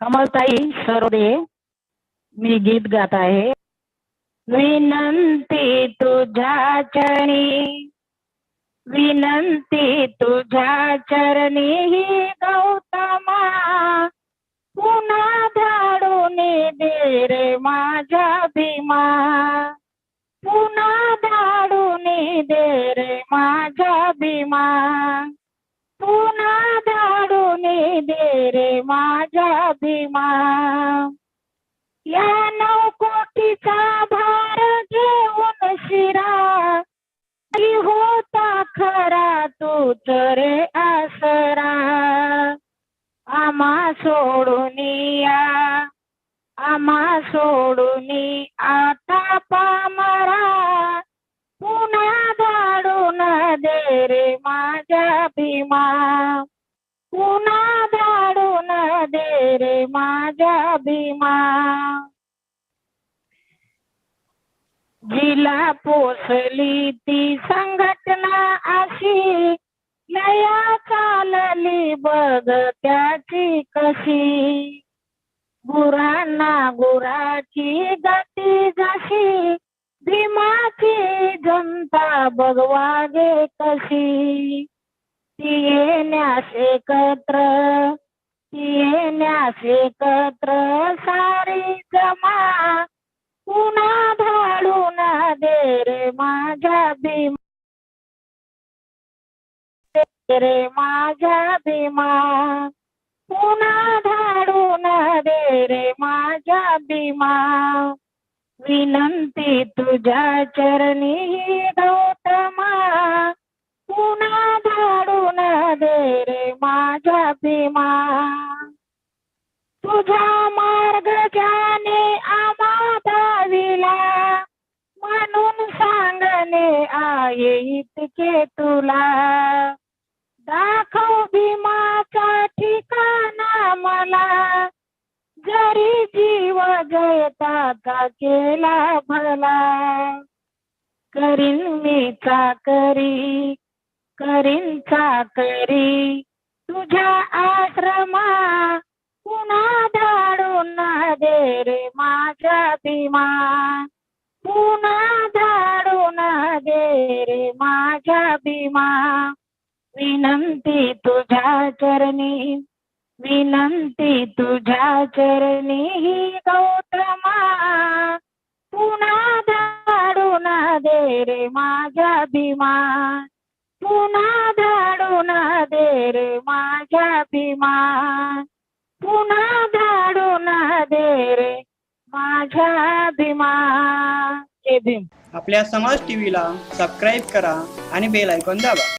कमलताई सरोदे मी गीत गात आहे. विनंती तुझ्या चरणी विनंती तुझ्या चरणी ही गौतमा पुन्हा धाडून दे रे माझ्या भीमा. पुन्हा धाडून दे रे माझ्या भीमा. रे माझ्या भीमा या नऊ कोटीचा भार घेऊन शिरा. होता खरा तूच रे आसरा. आम्हा सोडून या आम्हा सोडून आता पामरा पुन्हा धाडून दे रे माझ्या भीमा पुन्हा रे माझ्या भीमा. जिला पोसली ती संघटना अशी लया चालली बघ त्याची कशी. गुरांना गुराची गती जशी भीमाची जनता बघवागे कशी. ती येण्यास एकत्र येण्यास एकत्र सारी जमा. पुन्हा धाडून दे रे माझ्या भीमा. रे माझ्या भीमा. पुन्हा धाडून दे रे माझ्या भीमा. विनंती तुझ्या चरणी गौतमा. पुन्हा धाडून दे रे माझ्या भीमा. तुझा मार्ग ज्याने आम्हा दाविला म्हणून सांगणे आहे इतके तुला. दाखव भीमाचा ठिकाणा मला. जरी जीव जयताचा केला भला. करीन मी चाकरी करीन चाकरी. तुझ्या आश्रमा पुन्हा धाडून दे रे माझ्या भीमा. पुन्हा धाडून दे रे माझ्या भीमा. विनंती तुझ्या चरणी विनंती तुझ्या चरणी ही गौतमा. पुन्हा धाडून दे रे माझ्या भीमा. पुन्हा धाडून दे रे माझ्या भीमा. पुन्हा धाडून दे रे माझ्या भीमा. हे भीम. आपल्या समाज टीव्हीला सबस्क्राईब करा आणि बेल ऐकून दाबा.